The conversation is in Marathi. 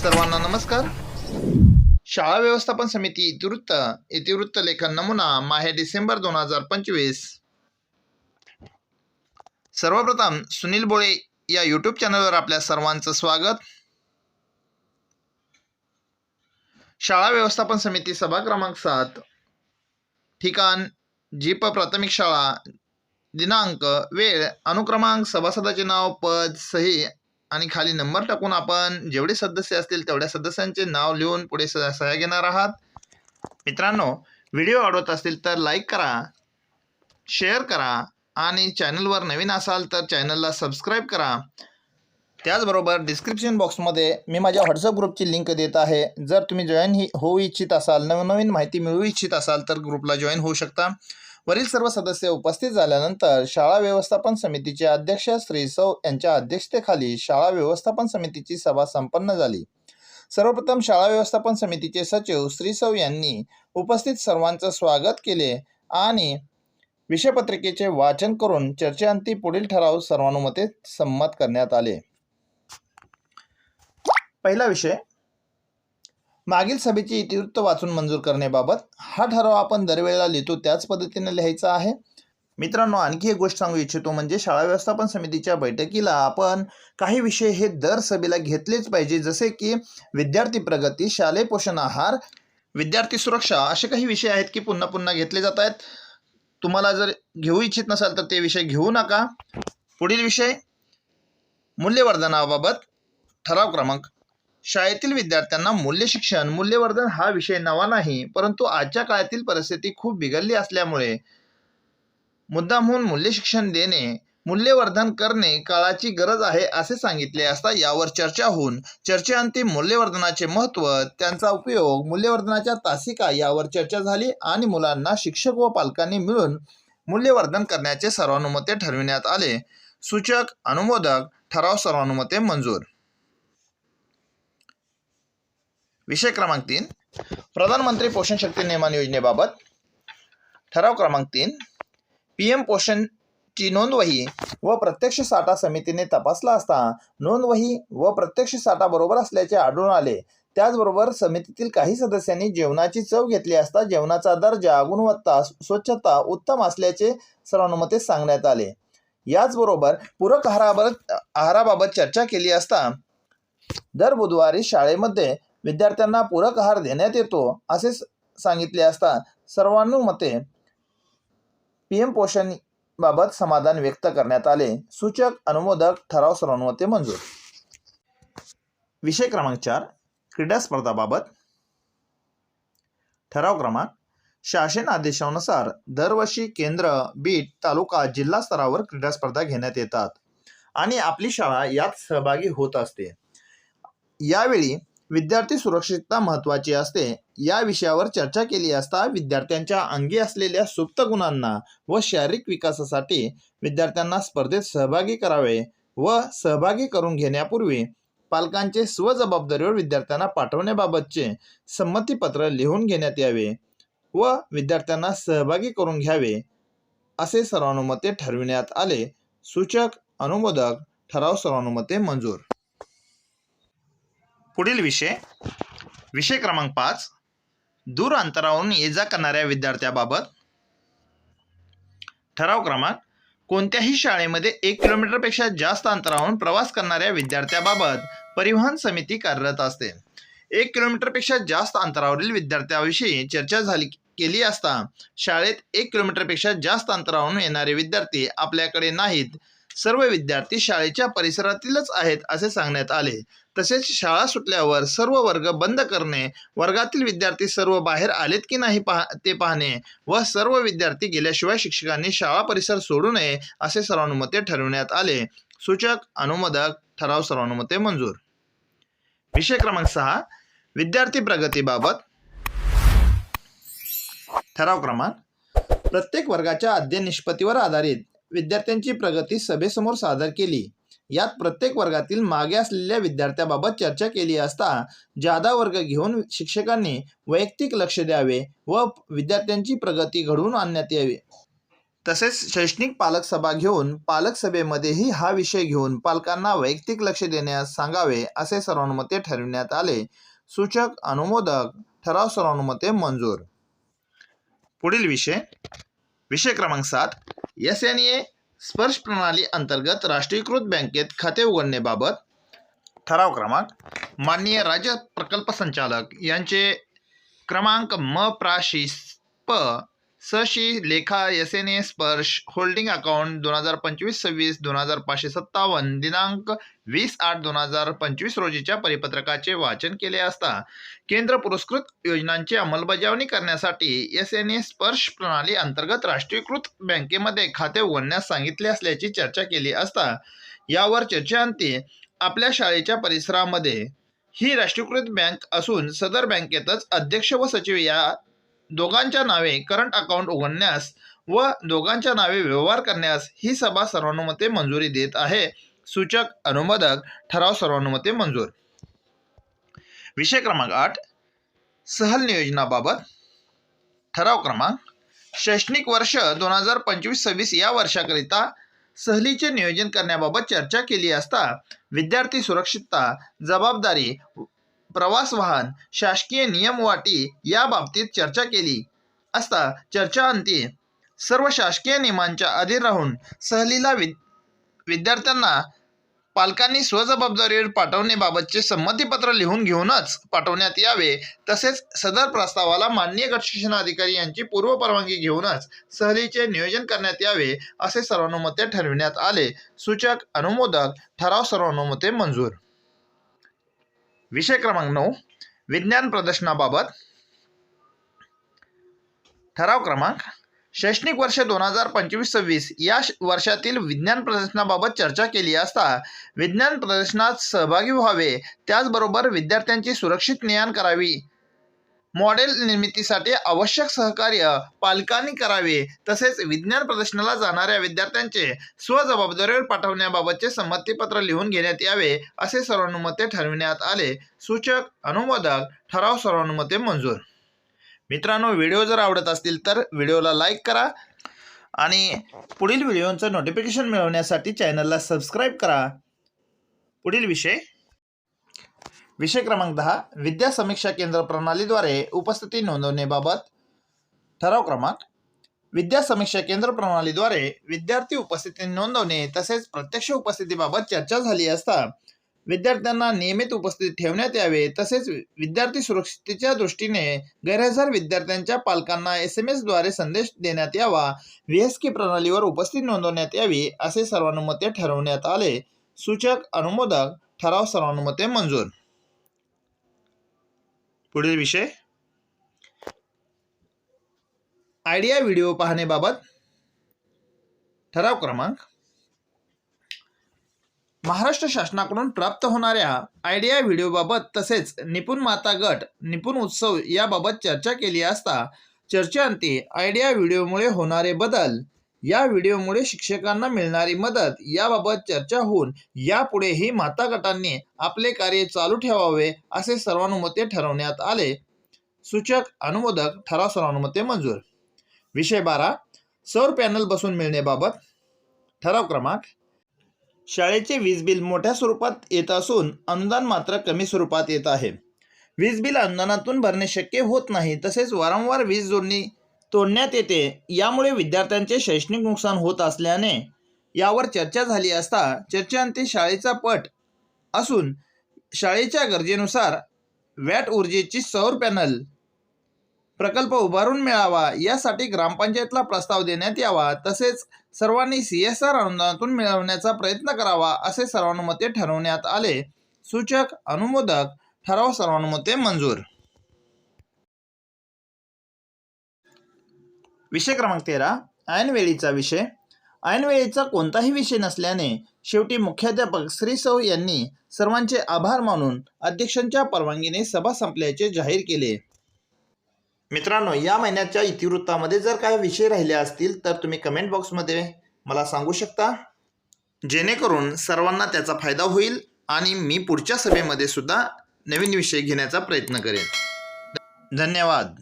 सर्वांना नमस्कार. शाळा व्यवस्थापन समिती इतिवृत्त इतिवृत्त लेखन नमुना माहे डिसेंबर दोन हजार पंचवीस. सर्वप्रथम सुनील बोळे या यूट्यूब चॅनलवर आपल्या सर्वांचं स्वागत. शाळा व्यवस्थापन समिती सभा क्रमांक सात. ठिकाण जीप प्राथमिक शाळा दिनांक वेळ अनुक्रमांक सभासदाचे नाव पद सही आणि खाली नंबर टाकून आपण जेवढे सदस्य असतील तेवढ्या सदस्यांचे नाव लिहून पुढे स- सह्या घेणार आहात. मित्रांनो व्हिडिओ आवडत असतील तर लाईक करा शेअर करा आणि चॅनलवर नवीन असाल तर चॅनलला सबस्क्राईब करा. त्याचबरोबर डिस्क्रिप्शन बॉक्समध्ये मी माझ्या व्हॉट्सअप ग्रुपची लिंक देत आहे. जर तुम्ही जॉईन ही होऊ इच्छित असाल नवनवीन माहिती मिळवू इच्छित असाल तर ग्रुपला जॉईन होऊ शकता. वरील सर्व सदस्य उपस्थित झाल्यानंतर शाळा व्यवस्थापन समितीचे अध्यक्ष श्री सौ यांच्या अध्यक्षतेखाली शाळा व्यवस्थापन समितीची सभा संपन्न झाली. सर्वप्रथम शाळा व्यवस्थापन समितीचे सचिव श्री सौ यांनी उपस्थित सर्वांचं स्वागत केले आणि विषयपत्रिकेचे वाचन करून चर्चेअंती पुढील ठराव सर्वानुमते संमत करण्यात आले. पहिला विषय मागील सभेची इतिवृत्त वाचून मंजूर करण्याबाबत हा ठराव आपण दरवेळेला लिहितो त्याच पद्धतीने लिहायचा आहे. मित्रांनो आणखी एक गोष्ट सांगू इच्छितो म्हणजे शाळा व्यवस्थापन समितीच्या बैठकीला आपण काही विषय हे दर सभेला घेतलेच पाहिजे जसे की विद्यार्थी प्रगती शालेय पोषण आहार विद्यार्थी सुरक्षा असे काही विषय आहेत की पुन्हा पुन्हा घेतले जात आहेत. तुम्हाला जर घेऊ इच्छित नसाल तर ते विषय घेऊ नका. पुढील विषय मूल्यवर्धनाबाबत ठराव क्रमांक शाळेतील विद्यार्थ्यांना मूल्य शिक्षण मूल्यवर्धन हा विषय नवा नाही परंतु आजच्या काळातील परिस्थिती खूप बिघडली असल्यामुळे मुद्दामहून मूल्य शिक्षण देणे मूल्यवर्धन करणे काळाची गरज आहे असे सांगितले असता यावर चर्चा होऊन चर्चेअंती मूल्यवर्धनाचे महत्त्व त्यांचा उपयोग मूल्यवर्धनाच्या तासिका यावर चर्चा झाली आणि मुलांना शिक्षक व पालकांनी मिळून मूल्यवर्धन करण्याचे सर्वानुमते ठरविण्यात आले. सूचक अनुमोदक ठराव सर्वानुमते मंजूर विषय क्रमांक तीन. प्रधानमंत्री पोषण शक्ती निर्माण योजनेबाबत. ठराव क्रमांक तीन. पी एम पोषणची नोंदवही व प्रत्यक्ष साठा समितीने तपासला असता नोंदवही व प्रत्यक्ष साठा बरोबर असल्याचे आढळून आले. त्याचबरोबर समितीतील काही सदस्यांनी जेवणाची चव घेतली असता जेवणाचा दर्जा गुणवत्ता स्वच्छता उत्तम असल्याचे सर्वानुमते सांगण्यात आले. याचबरोबर पूरक आहाराबाबत आहाराबाबत चर्चा केली असता दर बुधवारी शाळेमध्ये विद्यार्थ्यांना पूरक आहार देण्यात येतो असे सांगितले असता सर्वानुमते पी एम पोषण बाबत समाधान व्यक्त करण्यात आले. सूचक अनुमोदक ठराव सर्वानुमते मंजूर. विषय क्रमांक चार क्रीडा स्पर्धाबाबत. ठराव क्रमांक शासन आदेशानुसार दरवर्षी केंद्र बीट तालुका जिल्हा स्तरावर क्रीडा स्पर्धा घेण्यात येतात आणि आपली शाळा यात सहभागी होत असते. यावेळी विद्यार्थी सुरक्षितता महत्त्वाची असते. या विषयावर चर्चा केली असता विद्यार्थ्यांच्या अंगी असलेल्या सुप्त गुणांना व शारीरिक विकासासाठी विद्यार्थ्यांना स्पर्धेत सहभागी करावे व सहभागी करून घेण्यापूर्वी पालकांचे स्वजबाबदारीवर विद्यार्थ्यांना पाठवण्याबाबतचे संमतीपत्र लिहून घेण्यात यावे व विद्यार्थ्यांना सहभागी करून घ्यावे असे सर्वानुमते ठरविण्यात आले. सूचक अनुमोदक ठराव सर्वानुमते मंजूर. पुढील विषय विषय क्रमांक पाच दूर अंतरावरून ये जा करणाऱ्या विद्यार्थ्याबाबत. ठराव क्रमांक कोणत्याही शाळेमध्ये एक किलोमीटरपेक्षा जास्त अंतरावरून प्रवास करणाऱ्या विद्यार्थ्याबाबत परिवहन समिती कार्यरत असते. एक किलोमीटरपेक्षा जास्त अंतरावरील विद्यार्थ्याविषयी चर्चा झाली केली असता शाळेत एक किलोमीटरपेक्षा जास्त अंतरावरून येणारे विद्यार्थी आपल्याकडे नाहीत. सर्व विद्यार्थी शाळेच्या परिसरातीलच आहेत असे सांगण्यात आले. तसेच शाळा सुटल्यावर सर्व वर्ग बंद करणे वर्गातील विद्यार्थी सर्व बाहेर आलेत की नाही पहा ते पाहणे व सर्व विद्यार्थी गेल्याशिवाय शिक्षकांनी शाळा परिसर सोडू नये असे सर्वानुमते ठरविण्यात आले. सूचक अनुमोदक ठराव सर्वानुमते मंजूर. विषय क्रमांक सहा विद्यार्थी प्रगतीबाबत ठराव क्रमांक प्रत्येक वर्गाच्या अध्ययन निष्पत्तीवर आधारित विद्यार्थ्यांची प्रगती सभेसमोर सादर केली. यात प्रत्येक वर्गातील मागे असलेल्या विद्यार्थ्याबाबत चर्चा केली असता जादा वर्ग घेऊन शिक्षकांनी वैयक्तिक लक्ष द्यावे व विद्यार्थ्यांची प्रगती घडवून आणण्यात यावी. तसेच शैक्षणिक पालक सभा घेऊन पालक सभेमध्येही हा विषय घेऊन पालकांना वैयक्तिक लक्ष देण्यास सांगावे असे सर्वानुमते ठरविण्यात आले. सूचक अनुमोदक ठराव सर्वानुमते मंजूर. पुढील विषय विषय क्रमांक सात एस एन ए स्पर्श प्रणाली अंतर्गत राष्ट्रीयकृत बँकेत खाते उघडण्याबाबत ठराव क्रमांक. माननीय राज्य प्रकल्प संचालक यांचे क्रमांक म प्राशी प सशी लेखा एस एन ए स्पर्श होल्डिंग अकाउंट दोन हजार पंचवीस सव्वीस दोन हजार पाचशे सत्तावन्न दिनांक वीस आठ दोन हजार पंचवीस रोजीच्या परिपत्रकाचे वाचन केले असता केंद्र पुरस्कृत योजनांची अंमलबजावणी करण्यासाठी एस एन ए स्पर्श प्रणाली अंतर्गत राष्ट्रीयकृत बँकेमध्ये खाते उघडण्यास सांगितले असल्याची चर्चा केली असता यावर चर्चेअंती आपल्या शाळेच्या परिसरामध्ये ही राष्ट्रीयकृत बँक असून सदर बँकेतच अध्यक्ष व सचिव या दोघांच्या नावे करंट अकाउंट उघडण्यास व दोघांच्या नावे व्यवहार करण्यास ही सभा सर्वानुमते मंजुरी देत आहे. सूचक अनुमोदक ठराव सर्वानुमते मंजूर. विषय क्रमांक आठ सहल नियोजनाबाबत ठराव क्रमांक शैक्षणिक वर्ष दोन हजार पंचवीस सव्वीस या वर्षाकरिता सहलीचे नियोजन करण्याबाबत चर्चा केली असता विद्यार्थी सुरक्षितता जबाबदारी प्रवास वाहन शासकीय नियमवाटी या बाबतीत चर्चा केली. असता चर्चा अंती सर्व शासकीय नियमांच्या अधीन राहून सहलीला वि विद्यार्थ्यांना पालकांनी स्वजबाबदारीवर पाठवण्याबाबतचे संमतीपत्र लिहून घेऊनच पाठवण्यात यावे तसेच सदर प्रस्तावाला माननीय गट शिक्षणाधिकारी यांची पूर्व परवानगी घेऊनच सहलीचे नियोजन करण्यात यावे असे सर्वानुमते ठरविण्यात आले. सूचक अनुमोदक ठराव सर्वानुमते मंजूर. विषय क्रमांक नऊ विज्ञान प्रदर्शनाबाबत. ठराव क्रमांक शैक्षणिक वर्ष दोन हजार पंचवीस सव्वीस. या वर्षातील विज्ञान प्रदर्शनाबाबत चर्चा केली असता विज्ञान प्रदर्शनात सहभागी व्हावे. त्याचबरोबर विद्यार्थ्यांची सुरक्षित ने करावी. मॉडेल निर्मितीसाठी आवश्यक सहकार्य पालकांनी करावे तसेच विज्ञान प्रदर्शनाला जाणाऱ्या विद्यार्थ्यांचे स्वजबाबदारीवर पाठवण्याबाबतचे संमतीपत्र लिहून घेण्यात यावे असे सर्वानुमते ठरविण्यात आले. सूचक अनुमोदक ठराव सर्वानुमते मंजूर. मित्रांनो व्हिडिओ जर आवडत असतील तर व्हिडिओला लाईक करा आणि पुढील व्हिडिओचं नोटिफिकेशन मिळवण्यासाठी चॅनलला सबस्क्राईब करा. पुढील विषय विषय क्रमांक दहा विद्या समीक्षा केंद्र प्रणालीद्वारे उपस्थिती नोंदवण्याबाबत ठराव क्रमांक. विद्या समीक्षा केंद्र प्रणालीद्वारे विद्यार्थी उपस्थिती नोंदवणे तसेच प्रत्यक्ष उपस्थितीबाबत चर्चा झाली असता विद्यार्थ्यांना नियमित उपस्थित ठेवण्यात यावे तसेच विद्यार्थी सुरक्षितेच्या दृष्टीने गैरहजर विद्यार्थ्यांच्या पालकांना एस एम एसद्वारे संदेश देण्यात यावा व्ही एस के प्रणालीवर उपस्थित नोंदवण्यात यावी असे सर्वानुमते ठरवण्यात आले. सूचक अनुमोदक ठराव सर्वानुमते मंजूर. पुढील विषय. आयडिया व्हिडिओ पाहण्याबाबत ठराव क्रमांक. महाराष्ट्र शासनाकडून प्राप्त होणाऱ्या आयडिया व्हिडिओबाबत तसेच निपुण माता गट निपुण उत्सव याबाबत चर्चा केली असता चर्चेअंती आयडिया व्हिडिओमुळे होणारे बदल या व्हिडिओमुळे शिक्षकांना मिळणारी मदत याबाबत चर्चा होऊन यापुढेही माता गटांनी आपले कार्य चालू ठेवावे असे सर्वानुमते ठरवण्यात आले. सूचक अनुमोदक ठराव सर्वानुमते मंजूर. विषय बारा. सौर पॅनल बसून मिळण्याबाबत ठराव क्रमांक. शाळेचे वीज बिल मोठ्या स्वरूपात येत असून अनुदान मात्र कमी स्वरूपात येत आहे. वीज बिल अनुदानातून भरणे शक्य होत नाही तसेच वारंवार वीज जोडणी तोडण्यात येते. यामुळे विद्यार्थ्यांचे शैक्षणिक नुकसान होत असल्याने यावर चर्चा झाली असता चर्चेअंती शाळेचा पट असून शाळेच्या गरजेनुसार वॅट ऊर्जेची सौर पॅनल प्रकल्प उभारून मिळावा यासाठी ग्रामपंचायतला प्रस्ताव देण्यात यावा तसेच सर्वांनी सी एस आर अनुदानातून मिळवण्याचा प्रयत्न करावा असे सर्वानुमते ठरवण्यात आले. सूचक अनुमोदक ठराव सर्वानुमते मंजूर विषय क्रमांक तेरा ऐनवेळीचा विषय. ऐनवेळीचा कोणताही विषय नसल्याने शेवटी मुख्याध्यापक श्री सौ यांनी सर्वांचे आभार मानून अध्यक्षांच्या परवानगीने सभा संपल्याचे जाहीर केले. मित्रांनो या महिन्याच्या इतिवृत्तामध्ये जर काही विषय राहिले असतील तर तुम्ही कमेंट बॉक्समध्ये मला सांगू शकता. जेणेकरून सर्वांना त्याचा फायदा होईल आणि मी पुढच्या सभेमध्ये सुद्धा नवीन विषय घेण्याचा प्रयत्न करेन. धन्यवाद.